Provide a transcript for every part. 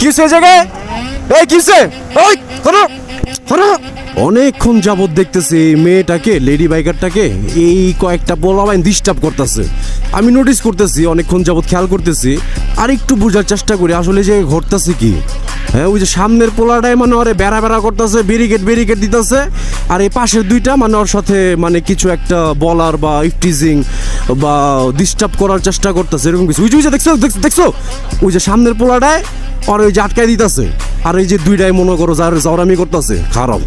কিসে জায়গায় কিসে? ওই অনেকক্ষণ যাবৎ দেখতেছি মেয়েটাকে, লেডি বাইকারটাকে, এই কয়েকটা পোলাবাইন ডিস্টার্ব করতেছে। আমি নোটিস করতেছি, অনেকক্ষণ যাবৎ খেয়াল করতেছি। আর একটু বোঝার চেষ্টা করি, আসলে যে ঘটতেছে কি। ওই যে সামনের পোলাটাই মানে ওরে বেড়া বেড়া করতেছে ব্যারিকেড ব্যারিকেড দিতেছে। আর এই পাশের দুইটা মানে ওর সাথে মানে কিছু একটা বলার বা ইফটিজিং বা ডিস্টার্ব করার চেষ্টা করতেছে, এরকম কিছু। ওই যে- দেখছ দেখছো- ওই যে সামনের পোলাটায় আর ওই যে আটকায় দিতেছে। আর এই যে দুইটাই মনে করো যার জওরামি করতেছে, খারাপ।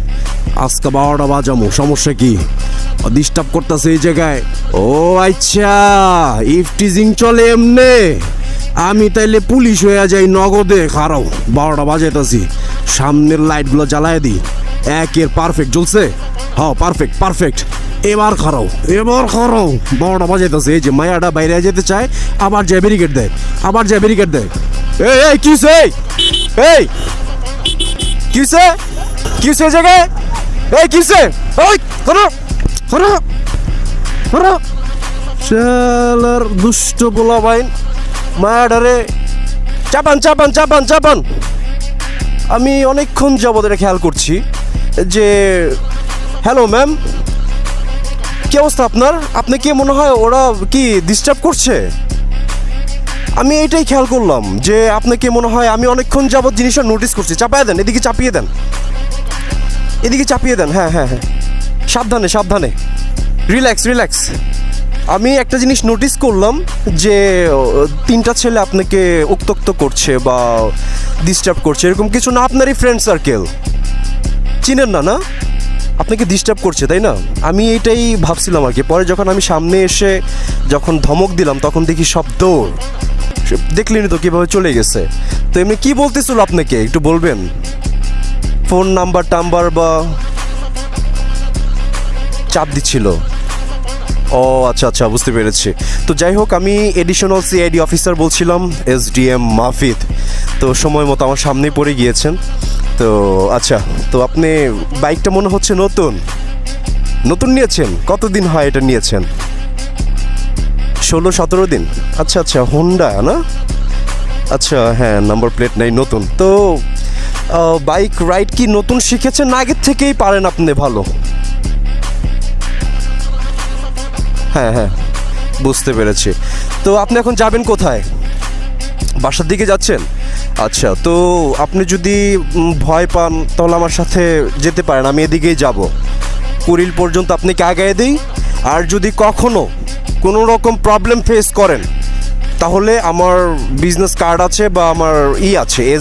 আজকে বারোটা বাজামো সমস্যা কি? ডিস্টার্ব করতেছে এই জায়গায়। ও আচ্ছা ইফটিজিং চলে এমনে। আমি তাইলে পুলিশ হয়ে যাই নগদে খারাপ বারোটা বাজাইতাছি। সামনের লাইটগুলো জ্বালায় দিই একের পারফেক্ট জ্বলছে। হ্যাঁ পারফেক্ট পারফেক্ট এবার খারাও এবার খারাও, বারোটা বাজাইতেছে। এই যে মায়াটা বাইরে যেতে চায়, আবার যায় ব্যারিকেড দেয়, আবার যায় ব্যারিকেড দেয়। এই এই কিসে এই কিসে কিসে জায়গায়? এই কিসে ওই করো করো করো শালার দুষ্ট পোলা বাইন মায়াডারে চাপান চাপান চাপান চাপান। আমি অনেকক্ষণ যাবত এটা খেয়াল করছি যে, হ্যালো, ম্যাম। কি অবস্থা আপনার? আপনি কি মনে হয় ওরা কি ডিস্টার্ব করছে? আমি এটাই খেয়াল করলাম যে আপনাকে মনে হয় আমি অনেকক্ষণ যাবত জিনিসটা নোটিস করছি? চাপায় দেন, এদিকে চাপিয়ে দেন। এদিকে চাপিয়ে দেন হ্যাঁ হ্যাঁ হ্যাঁ। সাবধানে সাবধানে। রিল্যাক্স রিল্যাক্স আমি একটা জিনিস নোটিস করলাম যে তিনটা ছেলে আপনাকে উত্তক্ত করছে বা ডিস্টার্ব করছে, এরকম কিছু না, আপনারই ফ্রেন্ড সার্কেল চিনেন না না? আপনাকে ডিস্টার্ব করছে, তাই না? আমি এইটাই ভাবছিলাম আর কি। পরে যখন আমি সামনে এসে যখন ধমক দিলাম, তখন দেখি সব দৌড়। দেখলেনি তো কীভাবে চলে গেছে। তো এমনি কী বলতেছিল আপনাকে? একটু বলবেন? ফোন নাম্বার, টাম্বার বা চাপ দিচ্ছিল? ও আচ্ছা আচ্ছা বুঝতে পেরেছি। তো যাই হোক, আমি এডিশনাল সিআইডি অফিসার বলছিলাম এস ডি এম মাহফিদ তো সময় মতো আমার সামনেই পড়ে গিয়েছেন। তো আচ্ছা তো আপনি বাইকটা মনে হচ্ছে নতুন? নতুন নিয়েছেন? কতদিন হয় এটা নিয়েছেন? ষোলো, সতেরো দিন? আচ্ছা আচ্ছা হোন্ডা না? আচ্ছা হ্যাঁ নাম্বার প্লেট নাই, নতুন। তো বাইক রাইড কি নতুন শিখেছেন? আগের থেকেই পারেন আপনি ভালো। হ্যাঁ হ্যাঁ বুঝতে পেরেছি। তো আপনি এখন যাবেন কোথায়? বাসার দিকে যাচ্ছেন? আচ্ছা তো আপনি যদি ভয় পান, তাহলে আমার সাথে যেতে পারেন, আমি এদিকেই যাব। কুড়িল পর্যন্ত আপনাকে আগায় দিই। আর যদি কখনো কোনো রকম প্রবলেম ফেস করেন, তাহলে আমার বিজনেস কার্ড আছে বা আমার ই আছে